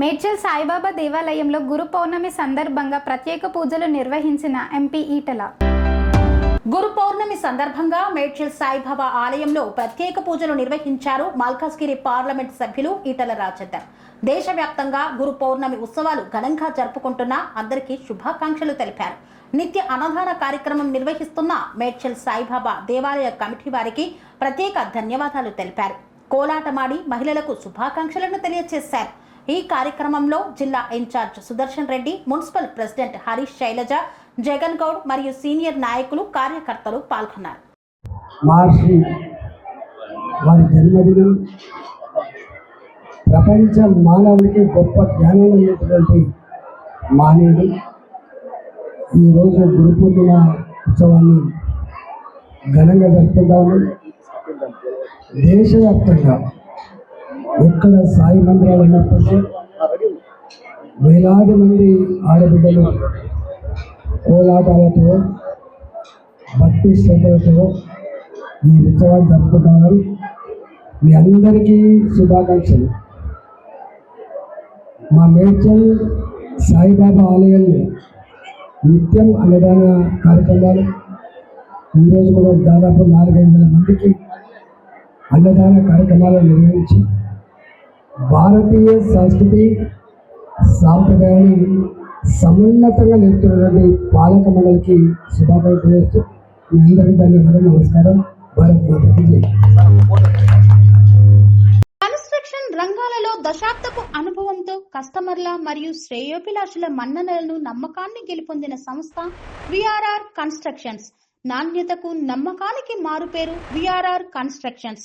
మేడ్చల్ సాయిబాబా దేవాలయంలో గురు పౌర్ణమి సందర్భంగా ప్రత్యేక పూజలు నిర్వహించిన ఎంపీ ఈటల. గురు పౌర్ణమి సందర్భంగా మేడ్చల్ సాయిబాబా ఆలయంలో ప్రత్యేక పూజలు నిర్వహించారు మల్కాజ్గిరి పార్లమెంట్ సభ్యులు ఈటల రాజేందర్. దేశవ్యాప్తంగా గురు పౌర్ణమి ఉత్సవాలు ఘనంగా జరుపుకుంటున్న అందరికీ శుభాకాంక్షలు తెలిపారు. నిత్య అన్నదాన కార్యక్రమం నిర్వహిస్తున్న మేడ్చల్ సాయిబాబా దేవాలయ కమిటీ వారికి ప్రత్యేక ధన్యవాదాలు తెలిపారు. కోలాటమాడి మహిళలకు శుభాకాంక్షలను తెలియజేశారు ఈ కార్యక్రమంలో జిల్లా incharge Sudarshan Reddy municipal president Harish Shailaja Jagan Goud మరియు సీనియర్ నాయకులు కార్యకర్తలు పాల్గొన్నారు. మహర్షి వారి జన్మదినం ప్రపంచ మానవునికి గొప్ప జ్ఞానం ఉన్నటువంటి మానవుడు ఈరోజు గురు పూర్ణిమ ఉత్సవాన్ని ఘనంగా జరుపుకుంటాము. దేశవ్యాప్తంగా ఎక్కడ సాయి మందిరాలు ఉన్నప్పటికీ వేలాది మంది ఆడబిడ్డలు కోలాటాలతో భక్తి శ్రద్ధలతో ఈ ఉత్సవాన్ని జరుపుకుంటున్నారు. మీ అందరికీ శుభాకాంక్షలు. మా మేడ్చల్ సాయిబాబా ఆలయంలో నిత్యం అన్నదాన కార్యక్రమాలు. ఈరోజు కూడా దాదాపు నాలుగైదు వందల మందికి అన్నదాన కార్యక్రమాలు నిర్వహించి భారతీయ సంస్కృతి సాంప్రదాయాన్ని సమున్నతంగా నిలుస్తున్నటువంటి పాలక మండలికి శుభాకాంక్షలు చేస్తూ మీ అందరికీ ధన్యవాదాలు నమస్కారం. భారత్ మాతకి జై కన్స్ట్రక్షన్ రంగాలలో దశాబ్దపు అనుభవంతో కస్టమర్ల మరియు శ్రేయోభిలాషుల మన్ననలను నమ్మకాన్ని గెలుపొందిన సంస్థ విఆర్ఆర్ కన్స్ట్రక్షన్స్. నాణ్యతకు నమ్మకానికి మారుపేరు VRR constructions.